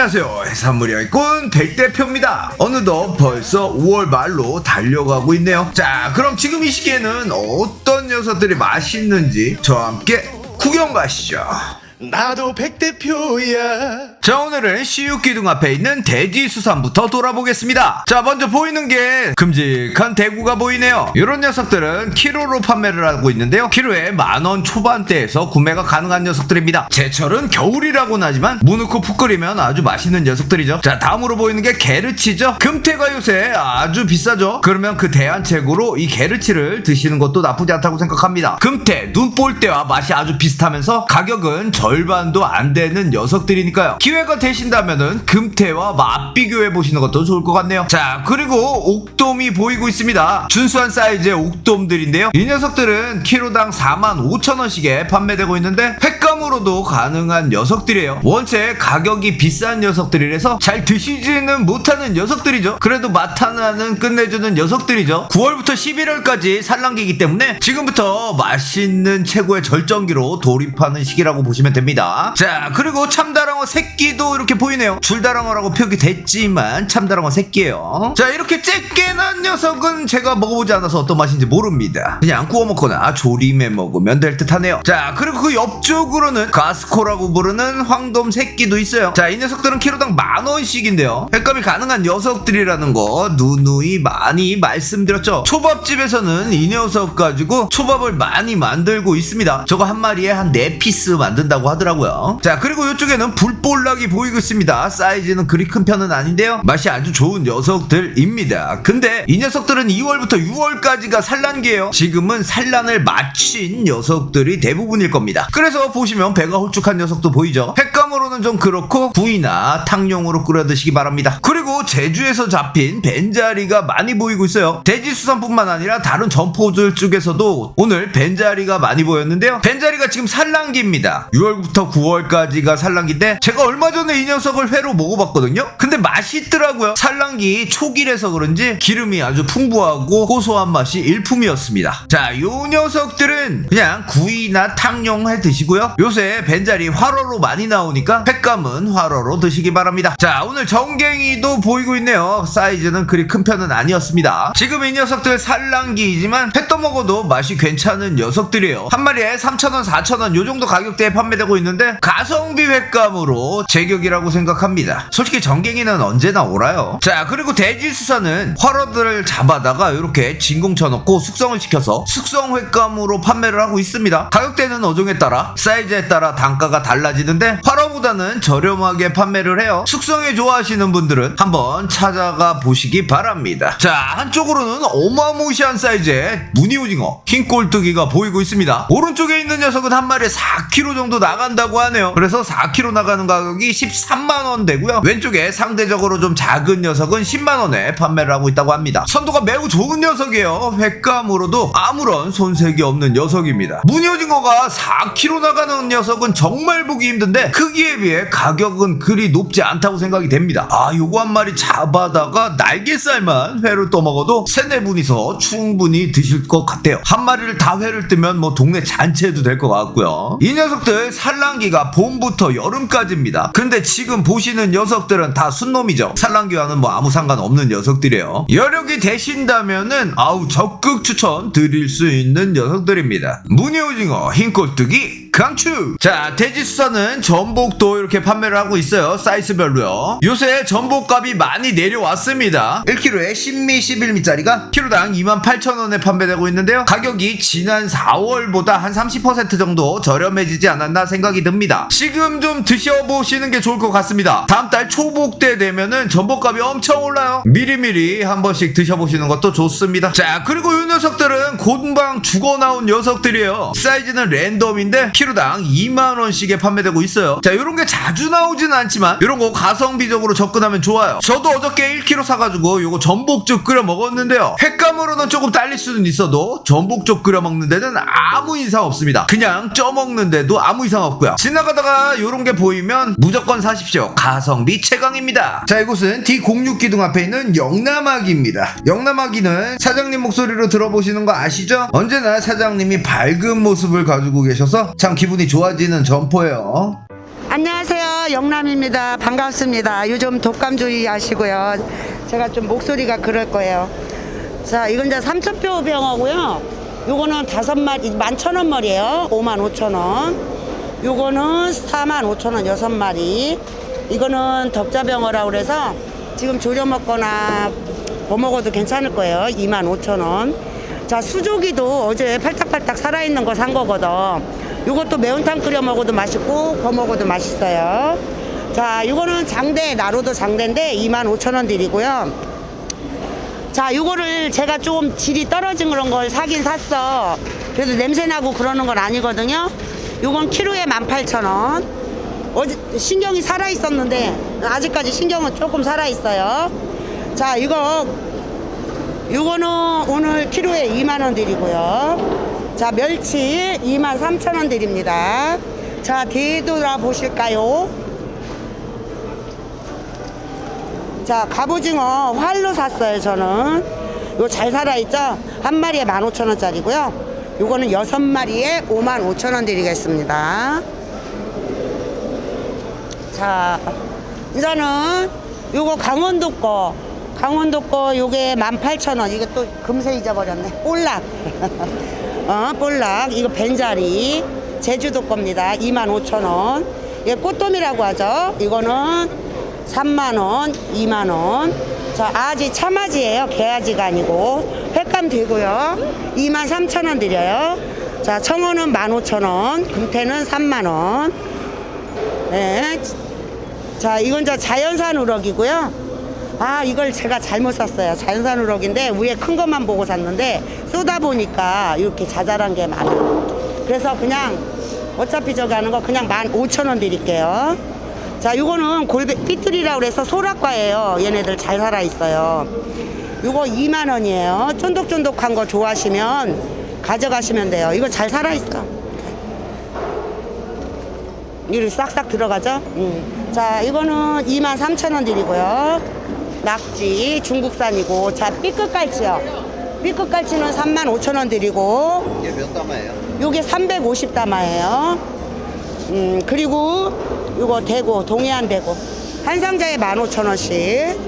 안녕하세요. 해산물이 있군 백대표입니다. 어느덧 벌써 5월 말로 달려가고 있네요. 자, 그럼 지금 이 시기에는 어떤 녀석들이 맛있는지 저와 함께 구경 가시죠. 나도 백대표야. 자 오늘은 시육기둥 앞에 있는 돼지 수산부터 돌아보겠습니다. 자 먼저 보이는 게 큼직한 대구가 보이네요. 이런 녀석들은 키로로 판매를 하고 있는데요. 키로에 만원 초반대에서 구매가 가능한 녀석들입니다. 제철은 겨울이라고는 하지만 무 넣고 푹 끓이면 아주 맛있는 녀석들이죠. 자 다음으로 보이는 게 게르치죠. 금태가 요새 아주 비싸죠. 그러면 그 대안책으로 이 게르치를 드시는 것도 나쁘지 않다고 생각합니다. 금태 눈볼 때와 맛이 아주 비슷하면서 가격은 절반도 안 되는 녀석들이니까요 기회가 되신다면은 금태와 맛 비교해 보시는 것도 좋을 것 같네요. 자, 그리고 옥돔이 보이고 있습니다. 준수한 사이즈의 옥돔들인데요. 이 녀석들은 키로당 45,000원씩에 판매되고 있는데 횟 감으로도 가능한 녀석들이에요. 원체 가격이 비싼 녀석들이라서 잘 드시지는 못하는 녀석들이죠. 그래도 맛 하나는 끝내주는 녀석들이죠. 9월부터 11월까지 산란기이기 때문에 지금부터 맛있는 최고의 절정기로 돌입하는 시기라고 보시면 됩니다. 자, 그리고 참다랑어 새끼도 이렇게 보이네요. 줄다랑어라고 표기됐지만 참다랑어 새끼예요. 자, 이렇게 쬐게 난 녀석은 제가 먹어보지 않아서 어떤 맛인지 모릅니다. 그냥 구워 먹거나 조림해 먹으면 될 듯 하네요. 자, 그리고 그 옆쪽으로 는 가스코라고 부르는 황돔 새끼도 있어요. 자, 이 녀석들은 키로당 만 원씩인데요. 횟감이 가능한 녀석들이라는 거 누누이 많이 말씀드렸죠. 초밥집에서는 이 녀석 가지고 초밥을 많이 만들고 있습니다. 저거 한 마리에 한 4피스 만든다고 하더라고요. 자, 그리고 이쪽에는 불볼락이 보이고 있습니다. 사이즈는 그리 큰 편은 아닌데요. 맛이 아주 좋은 녀석들입니다. 근데 이 녀석들은 2월부터 6월까지가 산란기예요. 지금은 산란을 마친 녀석들이 대부분일 겁니다. 그래서 보시면 배가 홀쭉한 녀석도 보이죠. 횟감으로는 좀 그렇고 구이나 탕용으로 끓여 드시기 바랍니다. 그리고 제주에서 잡힌 벤자리가 많이 보이고 있어요. 돼지수산뿐만 아니라 다른 점포들 쪽에서도 오늘 벤자리가 많이 보였는데요. 벤자리가 지금 산란기입니다. 6월부터 9월까지가 산란기인데 제가 얼마 전에 이 녀석을 회로 먹어봤거든요. 근데 맛있더라고요. 산란기 초기라서 그런지 기름이 아주 풍부하고 고소한 맛이 일품이었습니다. 자, 요 녀석들은 그냥 구이나 탕용 해 드시고요. 요새 벤자리 활어로 많이 나오니까 횟감은 활어로 드시기 바랍니다. 자, 오늘 정갱이도 보이고 있네요. 사이즈는 그리 큰 편은 아니었습니다. 지금 이 녀석들 산란기이지만 회 떠먹어도 맛이 괜찮은 녀석들이에요. 한 마리에 3,000원, 4,000원 요 정도 가격대에 판매되고 있는데 가성비 횟감으로 제격이라고 생각합니다. 솔직히 정갱이는 언제나 오라요. 자, 그리고 돼지수산은 활어들을 잡아다가 이렇게 진공 쳐놓고 숙성을 시켜서 숙성 횟감으로 판매를 하고 있습니다. 가격대는 어종에 따라 사이즈 에 따라 단가가 달라지는데 활어보다는 저렴하게 판매를 해요. 숙성에 좋아하시는 분들은 한번 찾아가 보시기 바랍니다. 자, 한쪽으로는 어마무시한 사이즈의 무늬 오징어 흰 꼴뚜기가 보이고 있습니다. 오른쪽에 있는 녀석은 한 마리에 4kg 정도 나간다고 하네요. 그래서 4kg 나가는 가격이 13만 원 되고요. 왼쪽에 상대적으로 좀 작은 녀석은 10만 원에 판매를 하고 있다고 합니다. 선도가 매우 좋은 녀석이에요. 횟감으로도 아무런 손색이 없는 녀석입니다. 무늬 오징어가 4kg 나가는 녀석은 정말 보기 힘든데 크기에 비해 가격은 그리 높지 않다고 생각이 됩니다. 아, 요거 한 마리 잡아다가 날개살만 회를 떠먹어도 세네 분이서 충분히 드실 것 같아요. 한 마리를 다 회를 뜨면 뭐 동네 잔치해도 될 것 같고요. 이 녀석들 산란기가 봄부터 여름까지입니다. 근데 지금 보시는 녀석들은 다 순놈이죠. 산란기와는 뭐 아무 상관없는 녀석들이에요. 여력이 되신다면은 아우 적극 추천 드릴 수 있는 녀석들입니다. 무늬오징어, 흰꼴뚜기, 강추. 자, 돼지수산은 전복도 이렇게 판매를 하고 있어요. 사이즈별로요. 요새 전복값이 많이 내려왔습니다. 1kg에 10미, 11미짜리가 키로당 28,000원에 판매되고 있는데요. 가격이 지난 4월보다 한 30% 정도 저렴해지지 않았나 생각이 듭니다. 지금 좀 드셔보시는 게 좋을 것 같습니다. 다음 달 초복 때 되면은 전복값이 엄청 올라요. 미리미리 한 번씩 드셔보시는 것도 좋습니다. 자, 그리고 이 녀석들은 곤방 죽어 나온 녀석들이에요. 사이즈는 랜덤인데 키로 당 2만 원씩에 판매되고 있어요. 자, 이런 게 자주 나오지는 않지만 이런 거 가성비적으로 접근하면 좋아요. 저도 어저께 1kg 사가지고 요거 전복죽 끓여 먹었는데요. 횟감으로는 조금 딸릴 수는 있어도 전복죽 끓여 먹는 데는 아무 이상 없습니다. 그냥 쪄 먹는데도 아무 이상 없고요. 지나가다가 이런 게 보이면 무조건 사십시오. 가성비 최강입니다. 자, 이곳은 D06 기둥 앞에 있는 영남아기입니다. 영남아기는 사장님 목소리로 들어보시는 거 아시죠? 언제나 사장님이 밝은 모습을 가지고 계셔서 참 기분이 좋아지는 점포예요. 안녕하세요. 영남입니다. 반갑습니다. 요즘 독감주의 하시고요. 제가 좀 목소리가 그럴 거예요. 자, 이건 이제 삼천표 병어고요. 요거는 다섯 마리, 만 천 원 머리예요. 오만 오천 원. 요거는 사만 오천 원 여섯 마리. 이거는 덕자병어라고 그래서 지금 졸여 먹거나 뭐 먹어도 괜찮을 거예요. 2만 5천 원. 자, 수조기도 어제 팔딱팔딱 살아있는 거 산 거거든. 요것도 매운탕 끓여 먹어도 맛있고 구워 먹어도 맛있어요. 자, 이거는 장대, 나로도 장대인데 2만 5천 원 드리고요. 자, 요거를 제가 좀 질이 떨어진 그런 걸 사긴 샀어. 그래도 냄새 나고 그러는 건 아니거든요. 요건 키로에 18,000원. 어제 신경이 살아 있었는데 아직까지 신경은 조금 살아 있어요. 자, 이거 요거는 오늘 키로에 2만 원 드리고요. 자, 멸치 2만 3천 원 드립니다. 자, 뒤돌아 보실까요? 자, 갑오징어 활로 샀어요, 저는. 요잘 살아있죠? 한 마리에 15,000원짜리고요. 요거는 여섯 마리에 55,000원 드리겠습니다. 자, 이제는 요거 강원도 거. 강원도 거 요게 18,000원. 이거 또 금세 잊어버렸네. 볼락. 어, 볼락. 이거 벤자리. 제주도 겁니다. 25,000원. 이게 꽃돔이라고 하죠. 이거는 3만원, 2만원. 자, 아지 참아지예요. 개아지가 아니고. 횟감 되고요. 2만 3천원 드려요. 자, 청어는 15,000원. 금태는 3만원. 네. 자, 이건 저 자연산 우럭이고요. 아, 이걸 제가 잘못 샀어요. 자연산 우럭인데 위에 큰 것만 보고 샀는데 쏘다 보니까 이렇게 자잘한 게 많아요. 그래서 그냥 어차피 저기 하는 거 그냥 15,000원 드릴게요. 자, 요거는 골배 삐뚤이라고 그래서 소락과예요. 얘네들 잘 살아 있어요. 요거 2만 원이에요. 쫀득쫀득한 거 좋아하시면 가져가시면 돼요. 이거 잘 살아 있어. 이리 싹싹 들어가죠? 음. 자, 이거는 2만 3천 원 드리고요. 낙지 중국산이고, 자, 삐끗 깔치요. 삐끗 깔치는 3만 5천 원 드리고, 이게 몇 담아예요? 요게 350담아예요. 음, 그리고 요거 대구, 동해안 대구. 한 상자에 15,000원씩.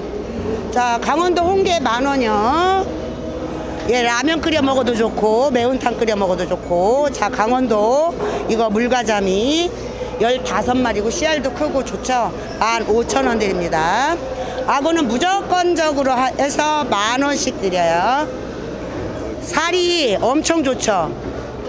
자, 강원도 홍게 만 원이요. 예, 라면 끓여 먹어도 좋고, 매운탕 끓여 먹어도 좋고. 자, 강원도 이거 물가자미 15마리고 씨알도 크고 좋죠. 15,000원 드립니다. 아고는 무조건적으로 하- 해서 만 원씩 드려요. 살이 엄청 좋죠.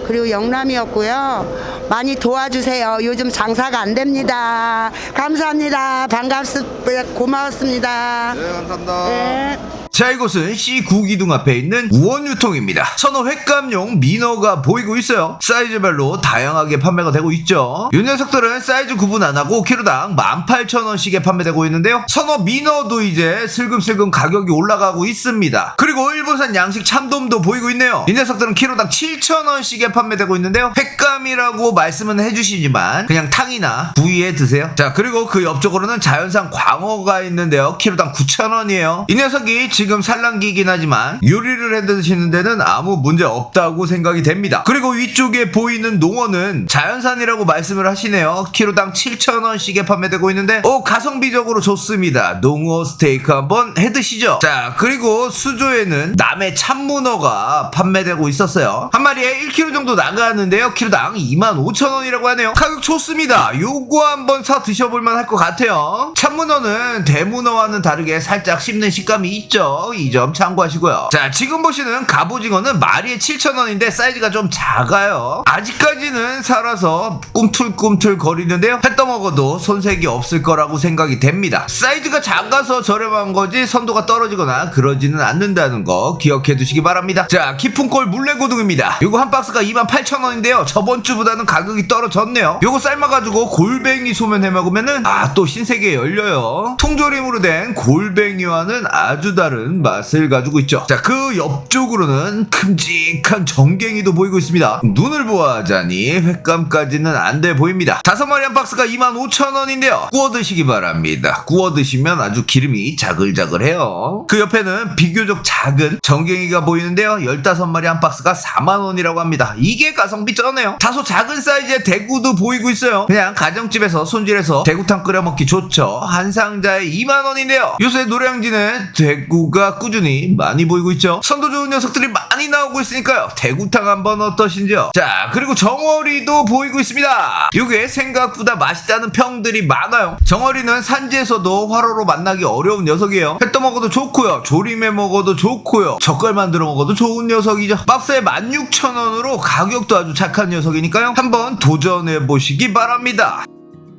그리고 영남이었고요. 많이 도와주세요. 요즘 장사가 안 됩니다. 감사합니다. 반갑습니다. 고마웠습니다. 네 감사합니다 네. 자 이곳은 C9 기둥 앞에 있는 우원유통입니다. 선어 횟감용 민어가 보이고 있어요. 사이즈별로 다양하게 판매가 되고 있죠. 이 녀석들은 사이즈 구분 안 하고 키로당 18,000원씩에 판매되고 있는데요. 선어 민어도 이제 슬금슬금 가격이 올라가고 있습니다. 그리고 일본산 양식 참돔도 보이고 있네요. 이 녀석들은 키로당 7,000원씩에 판매되고 있는데요. 횟감이라고 말씀은 해주시지만 그냥 탕이나 구이에 드세요. 자 그리고 그 옆쪽으로는 자연산 광어가 있는데요. 키로당 9,000원이에요. 이 녀석이 지금 산란기이긴 하지만 요리를 해 드시는 데는 아무 문제 없다고 생각이 됩니다. 그리고 위쪽에 보이는 농어는 자연산이라고 말씀을 하시네요. 키로당 7,000원씩에 판매되고 있는데 오 가성비적으로 좋습니다. 농어 스테이크 한번 해 드시죠. 자 그리고 수조에는 남해 참문어가 판매되고 있었어요. 한 마리에 1kg 정도 나가는데요. 키로당 25,000원이라고 하네요. 가격 좋습니다. 요거 한번 사 드셔볼 만 할 것 같아요. 참문어는 대문어와는 다르게 살짝 씹는 식감이 있죠 이 점 참고하시고요. 자 지금 보시는 갑오징어는 마리에 7,000원인데 사이즈가 좀 작아요. 아직까지는 살아서 꿈틀꿈틀 거리는데요. 해 떠먹어도 손색이 없을 거라고 생각이 됩니다. 사이즈가 작아서 저렴한 거지 선도가 떨어지거나 그러지는 않는다는 거 기억해 두시기 바랍니다. 자 깊은골 물레고등입니다. 요거 한 박스가 28,000원인데요. 저번 주보다는 가격이 떨어졌네요. 요거 삶아가지고 골뱅이 소면 해 먹으면은 아 또 신세계 열려요. 통조림으로 된 골뱅이와는 아주 다른 다른 맛을 가지고 있죠. 자, 그 옆쪽으로는 큼직한 정갱이도 보이고 있습니다. 눈을 보아하자니 횟감까지는 안 돼 보입니다. 다섯 마리 한 박스가 25,000원인데요. 구워 드시기 바랍니다. 구워 드시면 아주 기름이 자글자글해요. 그 옆에는 비교적 작은 정갱이가 보이는데요. 15마리 한 박스가 4만원이라고 합니다. 이게 가성비 쩌네요. 다소 작은 사이즈의 대구도 보이고 있어요. 그냥 가정집에서 손질해서 대구탕 끓여 먹기 좋죠. 한 상자에 2만원인데요. 요새 노량진에 대구 가 꾸준히 많이 보이고 있죠. 선도 좋은 녀석들이 많이 나오고 있으니까요. 대구탕 한번 어떠신지요? 자, 그리고 정어리도 보이고 있습니다. 이게 생각보다 맛있다는 평들이 많아요. 정어리는 산지에서도 화로로 만나기 어려운 녀석이에요. 회 떠먹어도 좋고요. 조림해 먹어도 좋고요. 젓갈 만들어 먹어도 좋은 녀석이죠. 박스에 16,000원으로 가격도 아주 착한 녀석이니까요. 한번 도전해 보시기 바랍니다.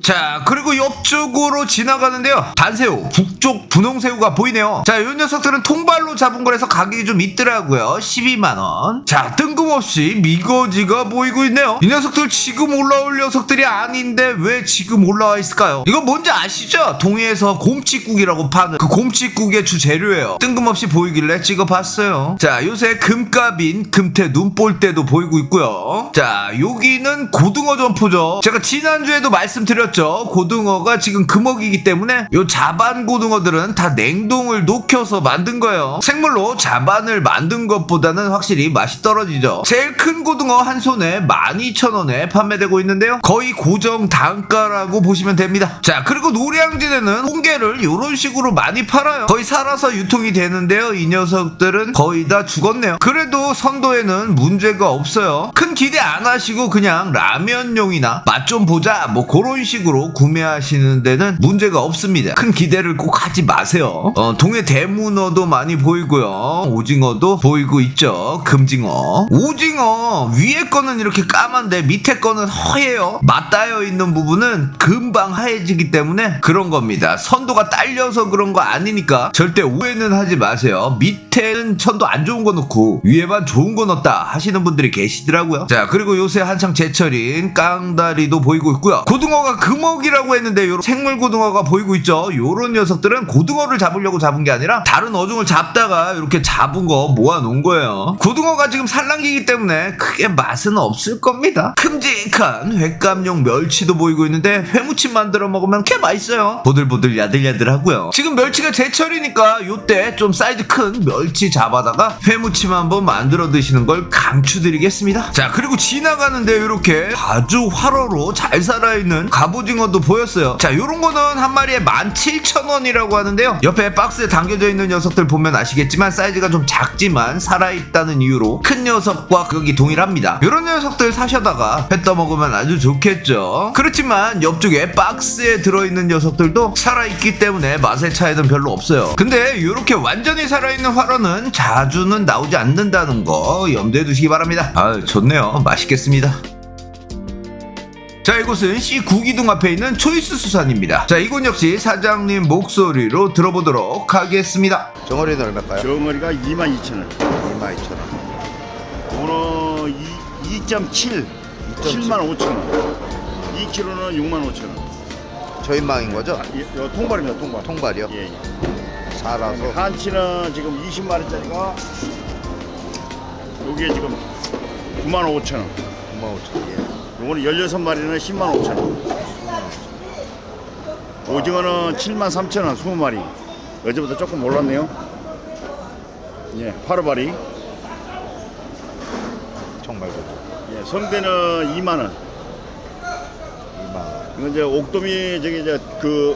자 그리고 옆쪽으로 지나가는데요. 반새우 북쪽 분홍새우가 보이네요. 자이 녀석들은 통발로 잡은 거라서 가격이 좀 있더라고요. 12만원. 자 뜬금없이 미거지가 보이고 있네요. 이 녀석들 지금 올라올 녀석들이 아닌데 왜 지금 올라와 있을까요? 이거 뭔지 아시죠? 동해에서 곰치국이라고 파는 그 곰치국의 주재료예요. 뜬금없이 보이길래 찍어봤어요. 자 요새 금값인 금태 눈볼때도 보이고 있고요. 자 여기는 고등어 점포죠. 제가 지난주에도 말씀드렸죠 고등어가 지금 금어기이기 때문에 요 자반 고등어들은 다 냉동을 녹여서 만든 거예요. 생물로 자반을 만든 것보다는 확실히 맛이 떨어지죠. 제일 큰 고등어 한 손에 12,000원에 판매되고 있는데요. 거의 고정 단가라고 보시면 됩니다. 자 그리고 노량진에는 홍게를 이런 식으로 많이 팔아요. 거의 살아서 유통이 되는데요. 이 녀석들은 거의 다 죽었네요. 그래도 선도에는 문제가 없어요. 큰 기대 안 하시고 그냥 라면용이나 맛 좀 보자. 뭐 그런 식으로 구매하시는 데는 문제가 없습니다. 큰 기대를 꼭 하지 마세요. 어, 동해 대문어도 많이 보이고요. 오징어도 보이고 있죠. 금징어. 오징어 위에 거는 이렇게 까만데 밑에 거는 허예요. 맞닿여 있는 부분은 금방 하얘지기 때문에 그런 겁니다. 선도가 딸려서 그런 거 아니니까 절대 오해는 하지 마세요. 밑에는 선도 안 좋은 거 넣고 위에만 좋은 거 넣었다 하시는 분들이 계시더라고요. 자 그리고 요새 한창 제철인 깡다리도 보이고 있고요. 고등어가 금어기라고 했는데 요런 생물 고등어가 보이고 있죠? 요런 녀석들은 고등어를 잡으려고 잡은 게 아니라 다른 어종을 잡다가 이렇게 잡은 거 모아놓은 거예요. 고등어가 지금 산란기이기 때문에 크게 맛은 없을 겁니다. 큼직한 횟감용 멸치도 보이고 있는데 회무침 만들어 먹으면 꽤 맛있어요. 보들보들 야들야들 하고요. 지금 멸치가 제철이니까 요때 좀 사이즈 큰 멸치 잡아다가 회무침 한번 만들어 드시는 걸 강추드리겠습니다. 자 그리고 지나가는데 이렇게 아주 화로로 잘 살아있는 갑오징어도 보였어요. 자 요런 거는 한 마리에 17,000원이라고 하는데요. 옆에 박스에 담겨져 있는 녀석들 보면 아시겠지만 사이즈가 좀 작지만 살아있다는 이유로 큰 녀석과 가격이 동일합니다. 요런 녀석들 사셔다가 회 떠먹으면 아주 좋겠죠. 그렇지만 옆쪽에 박스에 들어있는 녀석들도 살아있기 때문에 맛의 차이는 별로 없어요. 근데 이렇게 완전히 살아있는 화로는 자주는 나오지 않는다는 거 염두에 두시기 바랍니다. 아 좋네요. 맛있겠습니다 자 이곳은 C 구기둥 앞에 있는 초이스 수산입니다 자 이곳 역시 사장님 목소리로 들어보도록 하겠습니다 정어리는 얼마일까요? 정어리가 22,000원. 22,000원. 문어 2.7, 7만 5천 원. 2kg는 6만 5천 원. 저인망인 거죠? 요 통발입니다, 통발. 통발이요? 예, 예. 살아서 한치는 지금 20마리짜리가 요게 지금 9만 5천 원. 95,000원. 예. 요거는 16마리는 10만 5천 원. 오징어는 7만 3천 원, 20마리. 어제보다 조금 올랐네요. 예, 파르바리. 정말 좋죠. 예, 성대는 2만 원. 2만 원. 이건 이제 옥돔이 저기 이제 그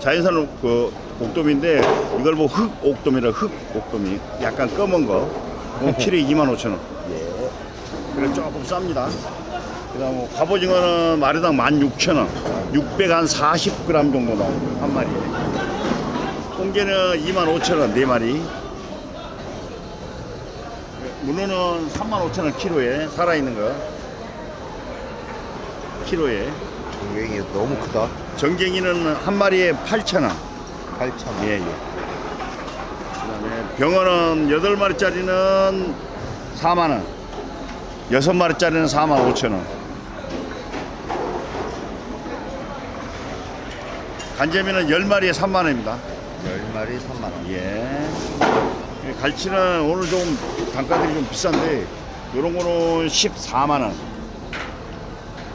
자연산 그 옥돔인데 이걸 뭐 흑 옥돔이라 흑 옥돔이 약간 검은 거. 어, 키로에 2만 5천 원. 예. 그래 조금 쌉니다. 그다음 뭐 갑오징어는 마리당 16,000원. 600한 40g 정도 나오고 한 마리에. 홍게는 2만 5천 원, 네 마리. 문어는 3만 5천 원 키로에 살아있는 거. 키로에. 정갱이 너무 크다. 정갱이는 한 마리에 8,000원. 8,000원. 예, 예. 그다음에 병어는 8마리짜리는 4만 원. 6마리짜리는 4만 5천 원. 간재미는 10마리에 3만 원입니다. 10마리 3만 원. 예. 이 갈치는 오늘 좀 단가들이 좀 비싼데 이런 거는 14만 원.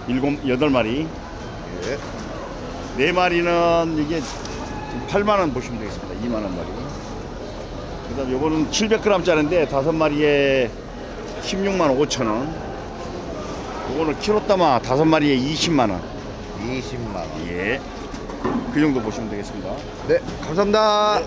일곱 여덟 마리. 예. 네 마리는 이게 8만 원 보시면 되겠습니다. 2만 원 마리. 그다음 요거는 700g짜리인데 다섯 마리에 16만 5천 원. 요거는 키로 따마 다섯 마리에 20만 원. 20만 원. 예. 그 정도 보시면 되겠습니다. 네, 감사합니다.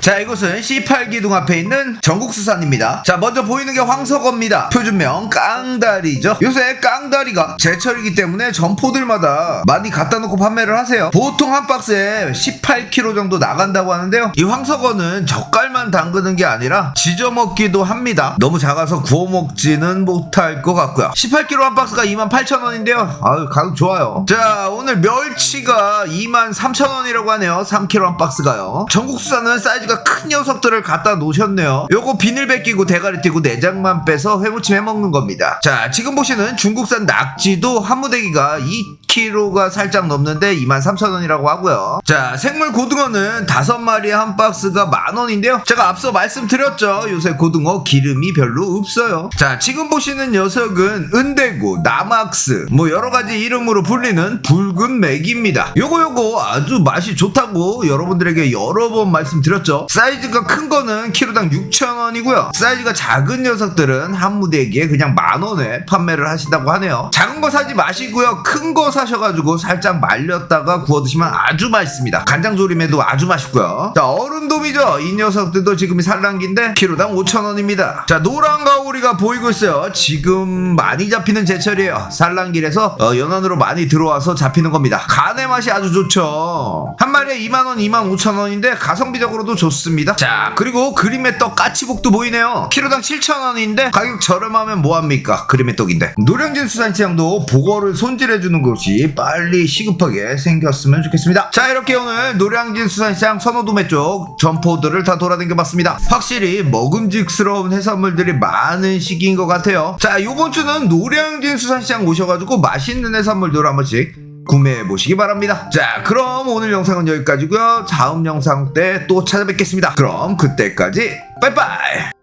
자 이곳은 C8기둥 앞에 있는 전국수산입니다. 자 먼저 보이는 게 황석어입니다. 표준명 깡다리죠. 요새 깡다리가 제철이기 때문에 점포들마다 많이 갖다 놓고 판매를 하세요. 보통 한 박스에 18kg 정도 나간다고 하는데요. 이 황석어는 젓갈만 담그는 게 아니라 지져 먹기도 합니다. 너무 작아서 구워 먹지는 못할 것 같고요. 18kg 한 박스가 28,000원인데요. 아유 가격 좋아요. 자 오늘 멸치가 23,000원이라고 하네요. 3kg 한 박스가요. 전국수산은 사이즈 가 큰 녀석들을 갖다 놓으셨네요. 요거 비닐 벗기고 대가리 띄고 내장만 빼서 회무침 해먹는 겁니다. 자 지금 보시는 중국산 낙지도 한 무대기가 2kg가 살짝 넘는데 23,000원이라고 하고요. 자 생물 고등어는 5마리에 한 박스가 만원인데요. 제가 앞서 말씀드렸죠. 요새 고등어 기름이 별로 없어요. 자 지금 보시는 녀석은 은대구 남악스 뭐 여러가지 이름으로 불리는 붉은 맥입니다. 요거 요거 아주 맛이 좋다고 여러분들에게 여러 번 말씀드렸죠 사이즈가 큰 거는 키로당 6,000원이고요. 사이즈가 작은 녀석들은 한 무대기에 그냥 만 원에 판매를 하신다고 하네요. 작은 거 사지 마시고요. 큰 거 사셔가지고 살짝 말렸다가 구워 드시면 아주 맛있습니다. 간장 조림에도 아주 맛있고요. 자 어른돔이죠? 이 녀석들도 지금이 산란기인데 키로당 5,000원입니다. 자 노란 가오리가 보이고 있어요. 지금 많이 잡히는 제철이에요. 산란길에서 어, 연안으로 많이 들어와서 잡히는 겁니다. 간의 맛이 아주 좋죠. 한 마리에 2만원 2만 5천원인데 가성비적으로도 좋 습니다. 자 그리고 그림의 떡 까치복도 보이네요. 키로당 7천원인데 가격 저렴하면 뭐합니까? 그림의 떡인데. 노량진 수산시장도 보고를 손질해주는 곳이 빨리 시급하게 생겼으면 좋겠습니다. 자 이렇게 오늘 노량진 수산시장 선호도매 쪽 점포들을 다 돌아다녀 봤습니다. 확실히 먹음직스러운 해산물들이 많은 시기인 것 같아요. 자 요번 주는 노량진 수산시장 오셔가지고 맛있는 해산물들 한 번씩 구매해 보시기 바랍니다. 자, 그럼 오늘 영상은 여기까지고요. 다음 영상 때 또 찾아뵙겠습니다. 그럼 그때까지 빠이빠이.